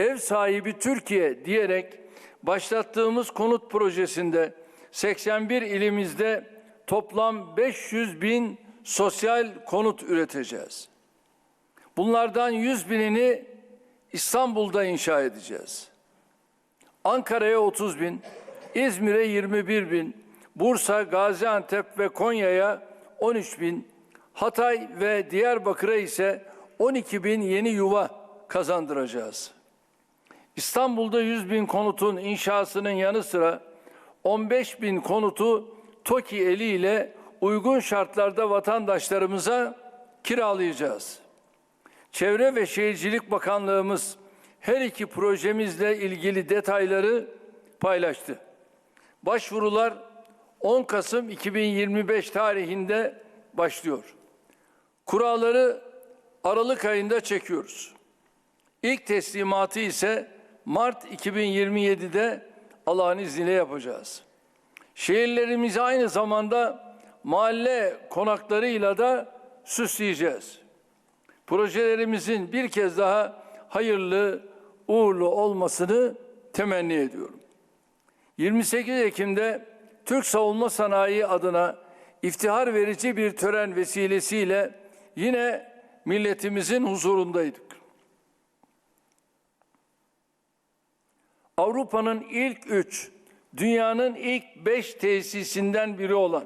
ev sahibi Türkiye diyerek başlattığımız konut projesinde 81 ilimizde toplam 500 bin sosyal konut üreteceğiz. Bunlardan 100 binini İstanbul'da inşa edeceğiz. Ankara'ya 30 bin, İzmir'e 21 bin, Bursa, Gaziantep ve Konya'ya 13 bin, Hatay ve Diyarbakır'a ise 12 bin yeni yuva kazandıracağız. İstanbul'da 100 bin konutun inşasının yanı sıra 15 bin konutu TOKİ eliyle uygun şartlarda vatandaşlarımıza kiralayacağız. Çevre ve Şehircilik Bakanlığımız her iki projemizle ilgili detayları paylaştı. Başvurular 10 Kasım 2025 tarihinde başlıyor. Kuralları Aralık ayında çekiyoruz. İlk teslimatı ise Mart 2027'de Allah'ın izniyle yapacağız. Şehirlerimizi aynı zamanda mahalle konaklarıyla da süsleyeceğiz. Projelerimizin bir kez daha hayırlı, uğurlu olmasını temenni ediyorum. 28 Ekim'de Türk Savunma Sanayi adına iftihar verici bir tören vesilesiyle yine milletimizin huzurundaydık. Avrupa'nın ilk üç, dünyanın ilk beş tesisinden biri olan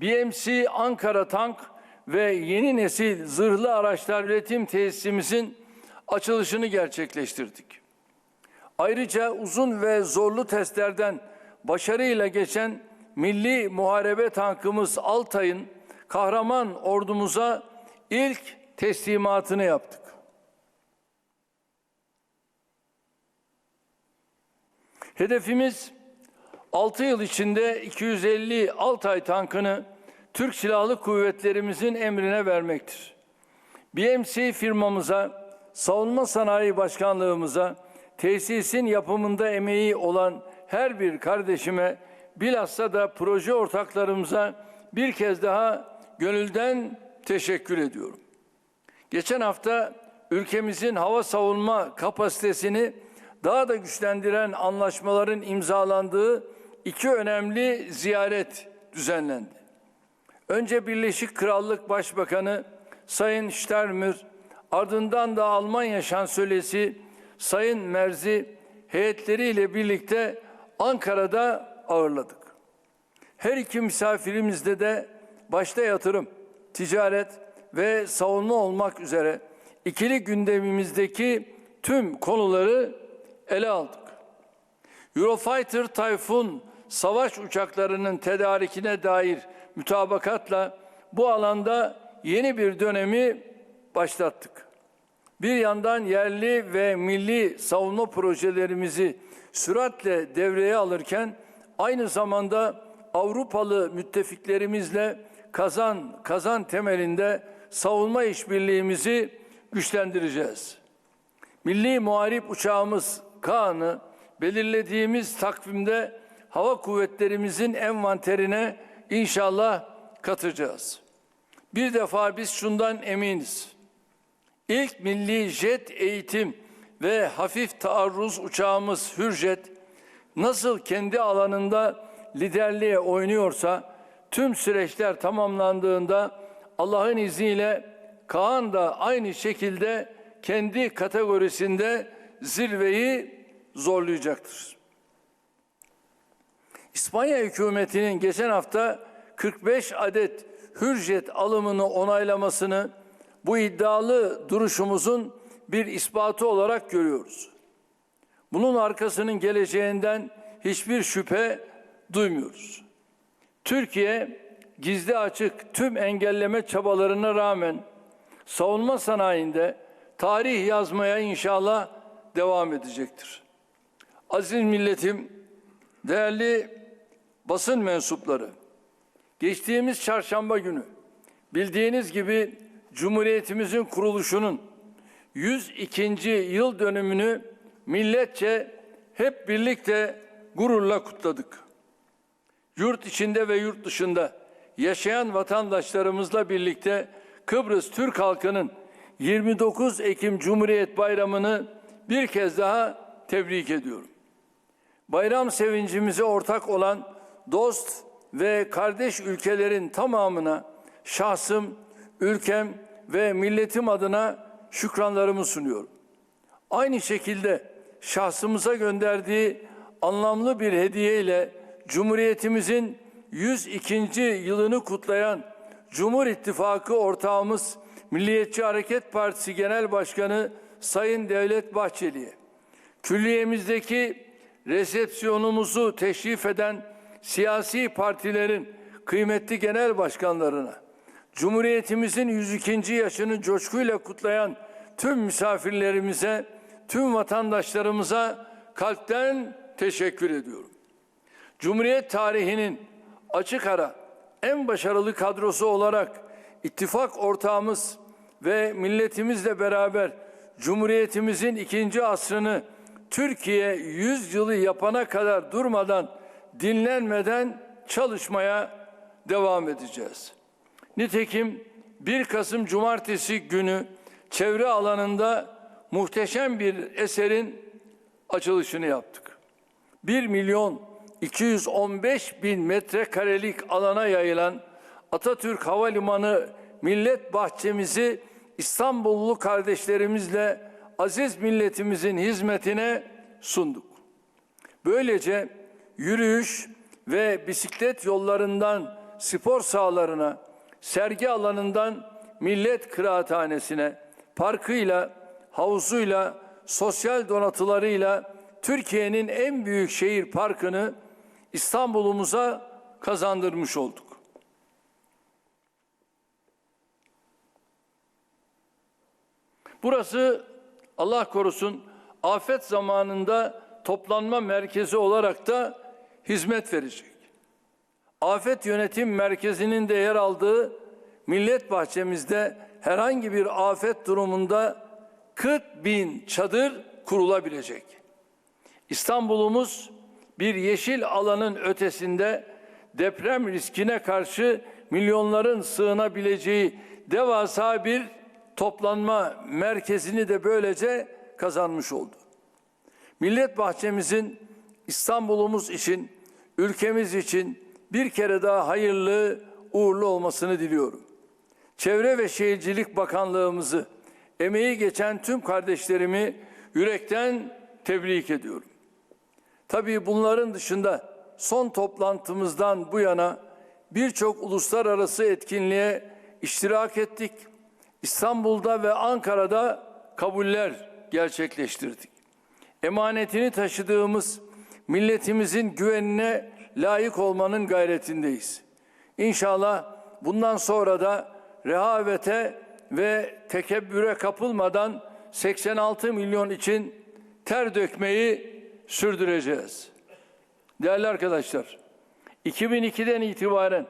BMC Ankara Tank ve yeni nesil zırhlı araçlar üretim tesisimizin açılışını gerçekleştirdik. Ayrıca uzun ve zorlu testlerden başarıyla geçen milli muharebe tankımız Altay'ın kahraman ordumuza ilk teslimatını yaptık. Hedefimiz 6 yıl içinde 250 Altay tankını Türk Silahlı Kuvvetlerimizin emrine vermektir. BMC firmamıza, Savunma Sanayi Başkanlığımıza, tesisin yapımında emeği olan her bir kardeşime, bilhassa da proje ortaklarımıza bir kez daha gönülden teşekkür ediyorum. Geçen hafta ülkemizin hava savunma kapasitesini daha da güçlendiren anlaşmaların imzalandığı iki önemli ziyaret düzenlendi. Önce Birleşik Krallık Başbakanı Sayın Steinmeier, ardından da Almanya Şansölyesi Sayın Merzi heyetleriyle birlikte Ankara'da ağırladık. Her iki misafirimizde de başta yatırım, ticaret ve savunma olmak üzere ikili gündemimizdeki tüm konuları ele aldık. Eurofighter Typhoon savaş uçaklarının tedarikine dair mütabakatla bu alanda yeni bir dönemi başlattık. Bir yandan yerli ve milli savunma projelerimizi süratle devreye alırken aynı zamanda Avrupalı müttefiklerimizle kazan kazan temelinde savunma işbirliğimizi güçlendireceğiz. Milli muharip uçağımız Kaan'ı belirlediğimiz takvimde hava kuvvetlerimizin envanterine inşallah katacağız. Bir defa biz şundan eminiz. İlk milli jet eğitim ve hafif taarruz uçağımız Hürjet nasıl kendi alanında liderliğe oynuyorsa tüm süreçler tamamlandığında Allah'ın izniyle Kaan da aynı şekilde kendi kategorisinde zirveyi zorlayacaktır. İspanya hükümetinin geçen hafta 45 adet hürjet alımını onaylamasını bu iddialı duruşumuzun bir ispatı olarak görüyoruz. Bunun arkasının geleceğinden hiçbir şüphe duymuyoruz. Türkiye gizli açık tüm engelleme çabalarına rağmen savunma sanayinde tarih yazmaya inşallah devam edecektir. Aziz milletim, değerli basın mensupları, geçtiğimiz çarşamba günü bildiğiniz gibi Cumhuriyetimizin kuruluşunun 102. yıl dönümünü milletçe hep birlikte gururla kutladık. Yurt içinde ve yurt dışında yaşayan vatandaşlarımızla birlikte Kıbrıs Türk halkının 29 Ekim Cumhuriyet Bayramı'nı bir kez daha tebrik ediyorum. Bayram sevincimize ortak olan dost ve kardeş ülkelerin tamamına şahsım, ülkem ve milletim adına şükranlarımı sunuyorum. Aynı şekilde şahsımıza gönderdiği anlamlı bir hediye ile Cumhuriyetimizin 102. yılını kutlayan Cumhur İttifakı ortağımız Milliyetçi Hareket Partisi Genel Başkanı Sayın Devlet Bahçeli'ye, külliyemizdeki resepsiyonumuzu teşrif eden siyasi partilerin kıymetli genel başkanlarına, Cumhuriyetimizin 102. yaşını coşkuyla kutlayan tüm misafirlerimize, tüm vatandaşlarımıza kalpten teşekkür ediyorum. Cumhuriyet tarihinin açık ara en başarılı kadrosu olarak ittifak ortağımız ve milletimizle beraber Cumhuriyetimizin ikinci asrını Türkiye 100 yılı yapana kadar durmadan, dinlenmeden çalışmaya devam edeceğiz. Nitekim 1 Kasım Cumartesi günü çevre alanında muhteşem bir eserin açılışını yaptık. 1 milyon 215 bin metrekarelik alana yayılan Atatürk Havalimanı Millet Bahçemizi İstanbullu kardeşlerimizle aziz milletimizin hizmetine sunduk. Böylece yürüyüş ve bisiklet yollarından spor sahalarına, sergi alanından millet kıraathanesine, parkıyla, havuzuyla, sosyal donatılarıyla Türkiye'nin en büyük şehir parkını İstanbul'umuza kazandırmış olduk. Burası Allah korusun afet zamanında toplanma merkezi olarak da hizmet verecek. Afet Yönetim Merkezi'nin de yer aldığı Millet Bahçemizde herhangi bir afet durumunda 40 bin çadır kurulabilecek. İstanbul'umuz bir yeşil alanın ötesinde deprem riskine karşı milyonların sığınabileceği devasa bir toplanma merkezini de böylece kazanmış oldu. Millet bahçemizin İstanbul'umuz için, ülkemiz için bir kere daha hayırlı, uğurlu olmasını diliyorum. Çevre ve Şehircilik Bakanlığımızı, emeği geçen tüm kardeşlerimi yürekten tebrik ediyorum. Tabii bunların dışında son toplantımızdan bu yana birçok uluslararası etkinliğe iştirak ettik. İstanbul'da ve Ankara'da kabuller gerçekleştirdik. Emanetini taşıdığımız milletimizin güvenine layık olmanın gayretindeyiz. İnşallah bundan sonra da rehavete ve tekebbüre kapılmadan 86 milyon için ter dökmeyi sürdüreceğiz. Değerli arkadaşlar, 2002'den itibaren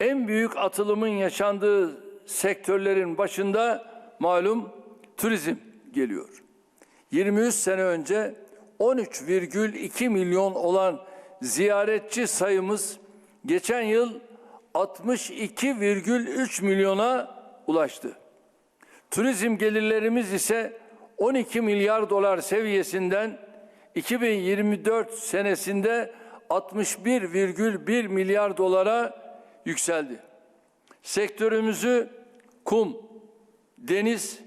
en büyük atılımın yaşandığı sektörlerin başında malum turizm geliyor. 23 sene önce 13,2 milyon olan ziyaretçi sayımız geçen yıl 62,3 milyona ulaştı. Turizm gelirlerimiz ise 12 milyar dolar seviyesinden 2024 senesinde 61,1 milyar dolara yükseldi. Sektörümüzü kum, deniz,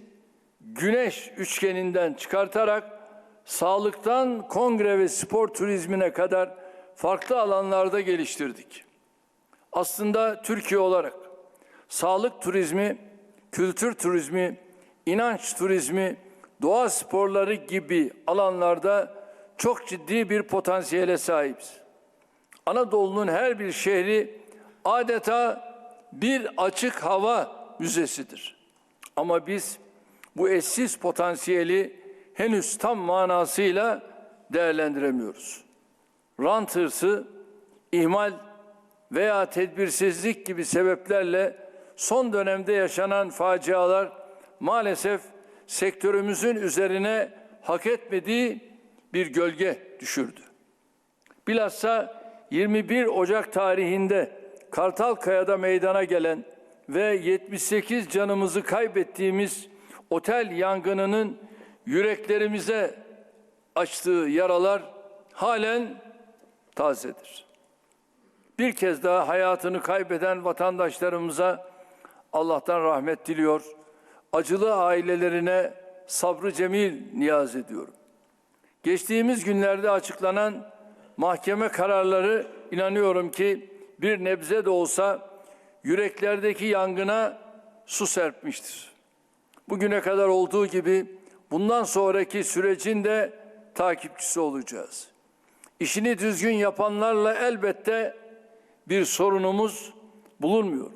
güneş üçgeninden çıkartarak sağlıktan kongre ve spor turizmine kadar farklı alanlarda geliştirdik. Aslında Türkiye olarak sağlık turizmi, kültür turizmi, inanç turizmi, doğa sporları gibi alanlarda çok ciddi bir potansiyele sahibiz. Anadolu'nun her bir şehri adeta bir açık hava müzesidir. Ama biz bu eşsiz potansiyeli henüz tam manasıyla değerlendiremiyoruz. Rant hırsı, ihmal veya tedbirsizlik gibi sebeplerle son dönemde yaşanan facialar maalesef sektörümüzün üzerine hak etmediği bir gölge düşürdü. Bilhassa 21 Ocak tarihinde Kartalkaya'da meydana gelen ve 78 canımızı kaybettiğimiz otel yangınının yüreklerimize açtığı yaralar halen tazedir. Bir kez daha hayatını kaybeden vatandaşlarımıza Allah'tan rahmet diliyor. Acılı ailelerine sabrı cemil niyaz ediyorum. Geçtiğimiz günlerde açıklanan mahkeme kararları inanıyorum ki bir nebze de olsa yüreklerdeki yangına su serpmiştir. Bugüne kadar olduğu gibi bundan sonraki sürecin de takipçisi olacağız. İşini düzgün yapanlarla elbette bir sorunumuz bulunmuyor.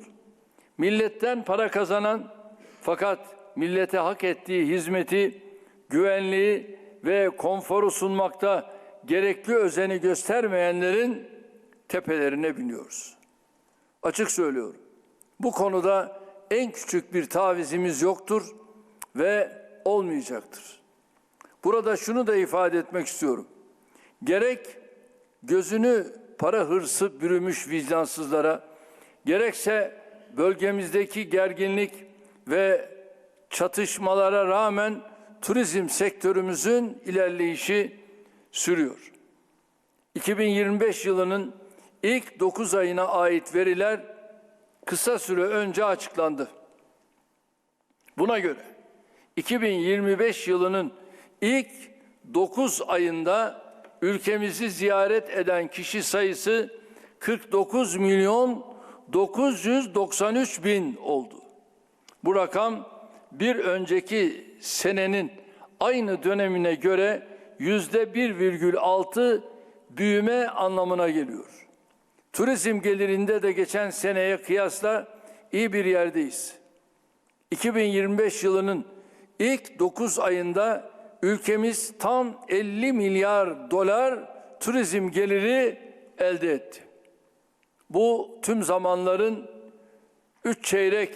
Milletten para kazanan fakat millete hak ettiği hizmeti, güvenliği ve konforu sunmakta gerekli özeni göstermeyenlerin tepelerine biniyoruz. Açık söylüyorum. Bu konuda en küçük bir tavizimiz yoktur ve olmayacaktır. Burada şunu da ifade etmek istiyorum. Gerek gözünü para hırsı bürümüş vicdansızlara, gerekse bölgemizdeki gerginlik ve çatışmalara rağmen turizm sektörümüzün ilerleyişi sürüyor. 2025 yılının ilk 9 ayına ait veriler kısa süre önce açıklandı. Buna göre 2025 yılının ilk 9 ayında ülkemizi ziyaret eden kişi sayısı 49 milyon 993 bin oldu. Bu rakam bir önceki senenin aynı dönemine göre yüzde 1,6 büyüme anlamına geliyor. Turizm gelirinde de geçen seneye kıyasla iyi bir yerdeyiz. 2025 yılının ilk 9 ayında ülkemiz tam 50 milyar dolar turizm geliri elde etti. Bu tüm zamanların 3 çeyrek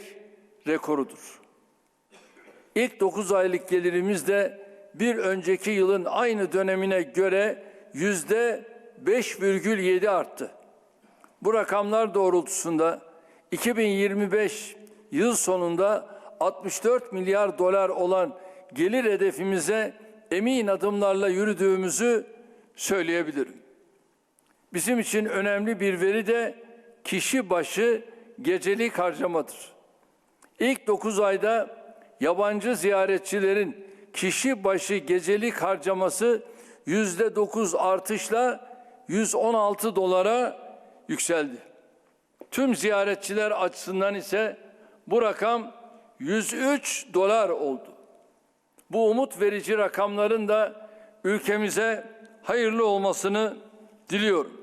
rekorudur. İlk 9 aylık gelirimiz de bir önceki yılın aynı dönemine göre yüzde 5,7 arttı. Bu rakamlar doğrultusunda 2025 yıl sonunda 64 milyar dolar olan gelir hedefimize emin adımlarla yürüdüğümüzü söyleyebilirim. Bizim için önemli bir veri de kişi başı gecelik harcamadır. İlk 9 ayda yabancı ziyaretçilerin kişi başı gecelik harcaması yüzde 9 artışla 116 dolara yükseldi. Tüm ziyaretçiler açısından ise bu rakam 103 dolar oldu. Bu umut verici rakamların da ülkemize hayırlı olmasını diliyorum.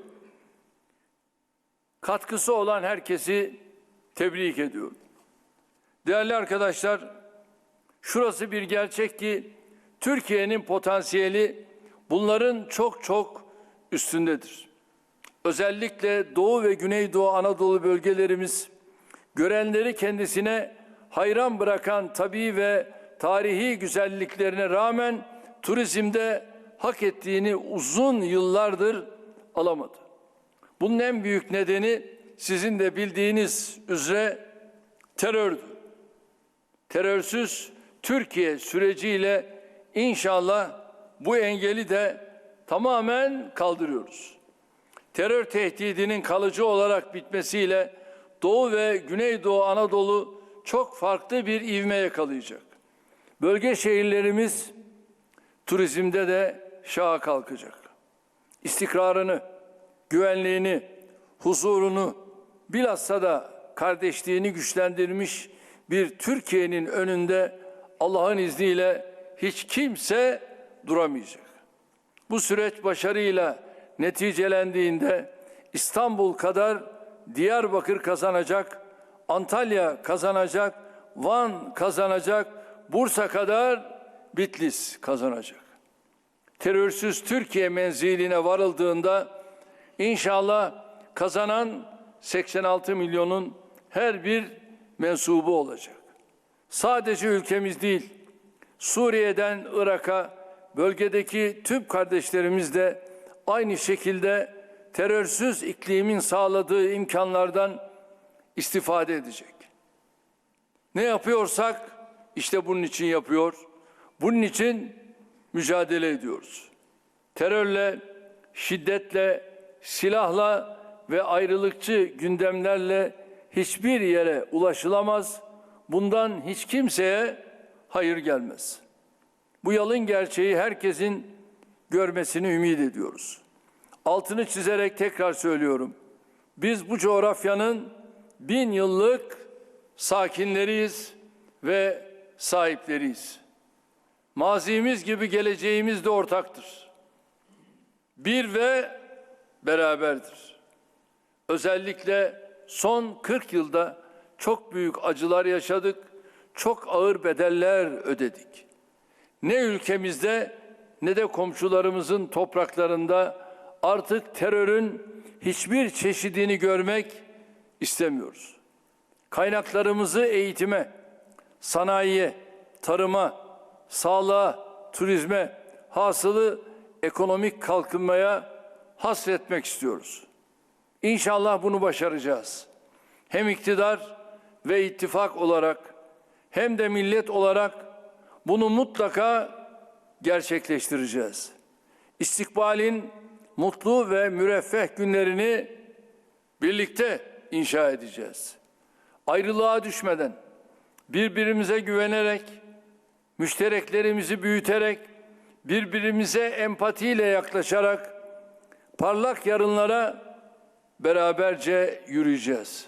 Katkısı olan herkesi tebrik ediyorum. Değerli arkadaşlar, şurası bir gerçek ki Türkiye'nin potansiyeli bunların çok çok üstündedir. Özellikle Doğu ve Güneydoğu Anadolu bölgelerimiz görenleri kendisine hayran bırakan tabii ve tarihi güzelliklerine rağmen turizmde hak ettiğini uzun yıllardır alamadı. Bunun en büyük nedeni sizin de bildiğiniz üzere terördü. Terörsüz Türkiye süreciyle inşallah bu engeli de tamamen kaldırıyoruz. Terör tehdidinin kalıcı olarak bitmesiyle Doğu ve Güneydoğu Anadolu çok farklı bir ivme yakalayacak. Bölge şehirlerimiz turizmde de şaha kalkacak. İstikrarını, güvenliğini, huzurunu, bilhassa da kardeşliğini güçlendirmiş bir Türkiye'nin önünde Allah'ın izniyle hiç kimse duramayacak. Bu süreç başarıyla neticelendiğinde İstanbul kadar Diyarbakır kazanacak, Antalya kazanacak, Van kazanacak, Bursa kadar Bitlis kazanacak. Terörsüz Türkiye menziline varıldığında inşallah kazanan 86 milyonun her bir mensubu olacak. Sadece ülkemiz değil, Suriye'den Irak'a, bölgedeki tüm kardeşlerimiz de aynı şekilde terörsüz iklimin sağladığı imkanlardan istifade edecek. Ne yapıyorsak işte bunun için yapıyor. Bunun için mücadele ediyoruz. Terörle, şiddetle, silahla ve ayrılıkçı gündemlerle hiçbir yere ulaşılamaz. Bundan hiç kimseye hayır gelmez. Bu yalın gerçeği herkesin görmesini ümit ediyoruz. Altını çizerek tekrar söylüyorum. Biz bu coğrafyanın bin yıllık sakinleriyiz ve sahipleriyiz. Mazimiz gibi geleceğimiz de ortaktır. Bir ve beraberdir. Özellikle son 40 yılda çok büyük acılar yaşadık, çok ağır bedeller ödedik. Ne ülkemizde ne de komşularımızın topraklarında artık terörün hiçbir çeşidini görmek istemiyoruz. Kaynaklarımızı eğitime, sanayiye, tarıma, sağlığa, turizme, hasılı ekonomik kalkınmaya hasretmek istiyoruz. İnşallah bunu başaracağız. Hem iktidar ve ittifak olarak hem de millet olarak bunu mutlaka gerçekleştireceğiz. İstikbalin mutlu ve müreffeh günlerini birlikte inşa edeceğiz. Ayrılığa düşmeden, birbirimize güvenerek, müştereklerimizi büyüterek, birbirimize empatiyle yaklaşarak parlak yarınlara beraberce yürüyeceğiz.